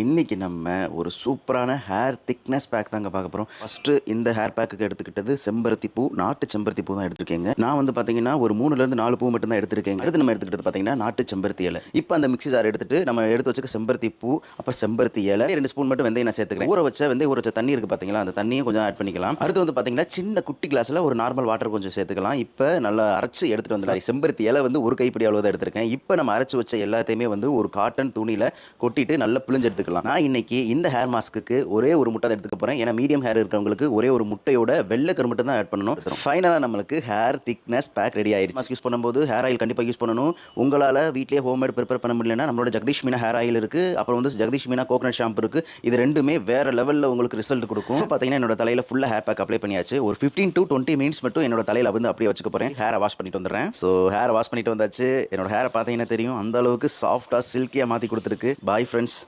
இன்னைக்கு நம்ம ஒரு சூப்பரான ஹேர் திக்னஸ் பேக் தாங்க பார்க்க போகிறோம் ஃபஸ்ட்டு இந்த ஹேர் பேக்குக்கு எடுத்துக்கிட்டது செம்பருத்தி பூ நாட்டு செம்பருத்தி பூ தான் எடுத்திருக்கேங்க. நான் வந்து பார்த்தீங்கன்னா ஒரு மூணுலேருந்து நாலு பூ மட்டும் தான் எடுத்திருக்கேங்க. அடுத்து நம்ம எடுத்துக்கிட்டது பார்த்தீங்கன்னா நாட்டு செம்பருத்தி இலை. இப்போ அந்த மிக்ஸி ஜார் எடுத்துட்டு நம்ம எடுத்து வச்சுக்க செம்பருத்தி பூ அப்புறம் செம்பருத்தி இலை ரெண்டு ஸ்பூன் மட்டும் வெந்தயம் நான் சேர்த்துக்கிறேன். ஊற வச்ச வெந்தயம் ஊற வச்ச தண்ணி இருக்குது பார்த்தீங்களா அந்த தண்ணியும் கொஞ்சம் ஆட் பண்ணிக்கலாம். அடுத்து வந்து பார்த்தீங்கன்னா சின்ன குட்டி கிளாஸில் ஒரு நார்மல் வாட்டர் கொஞ்சம் சேர்த்துக்கலாம். இப்போ நல்லா அரைச்சு எடுத்துகிட்டு வந்துடலாம். செம்பருத்தி இலை வந்து ஒரு கைப்பிடி அளவு தான் எடுத்திருக்கேன். இப்போ நம்ம அரைச்சு வச்ச எல்லாத்தையுமே வந்து ஒரு காட்டன் துணியில் கொட்டிட்டு நல்லா பிழிஞ்சு எடுத்துக்கலாம் நான் இன்னைக்கு இந்த ஹேர் மாஸ்க்கு ஒரே ஒரு முட்டை தான் எடுத்துக்க போகிறேன் ஏன்னா மீடியம் ஹேர் இருக்கிறவங்களுக்கு ஒரே ஒரு முட்டையோட வெள்ளை கரு மட்டும் தான் ஆட் பண்ணணும். ஃபைனலாக நம்மளுக்கு ஹேர் திக்னஸ் பேக் ரெடி ஆயிடுச்சு. மாஸ்க் யூஸ் பண்ணும்போது ஹேர் ஆயில் கண்டிப்பாக யூஸ் பண்ணணும். உங்களால் வீட்லேயே ஹோம்மேட் ப்ரிப்பேர் பண்ண முடியலன்னா நம்மளோட ஜெகதீஷ் மீனா ஹேர் ஆயில் இருக்குது அப்புறம் வந்து ஜெகதீஷ் மீனா கோகனட் ஷாம்பு இருக்குது இது ரெண்டுமே வேறு லெவலில் உங்களுக்கு ரிசல்ட் கொடுக்கும். பார்த்தீங்கன்னா என்னோட தலையில் ஃபுல்லாக ஹேர் பேக் அப்ளை பண்ணியாச்சு. ஒரு ஃபிஃப்டீன் டு டுவெண்ட்டி மினிட்ஸ் மட்டும் என்னோட தலையில் வந்து அப்படியே வச்சுக்க போகிறேன் ஹேரை வாஷ் பண்ணிட்டு வந்துடுறேன். ஸோ ஹேரை வாஷ் பண்ணிட்டு வந்தாச்சு. என்னோட ஹேரை பார்த்தீங்கன்னா தெரியும். அந்த அளவுக்கு சாஃப்டாக சில்கியாக மாற்றி கொடுத்துருக்கு. Bye friends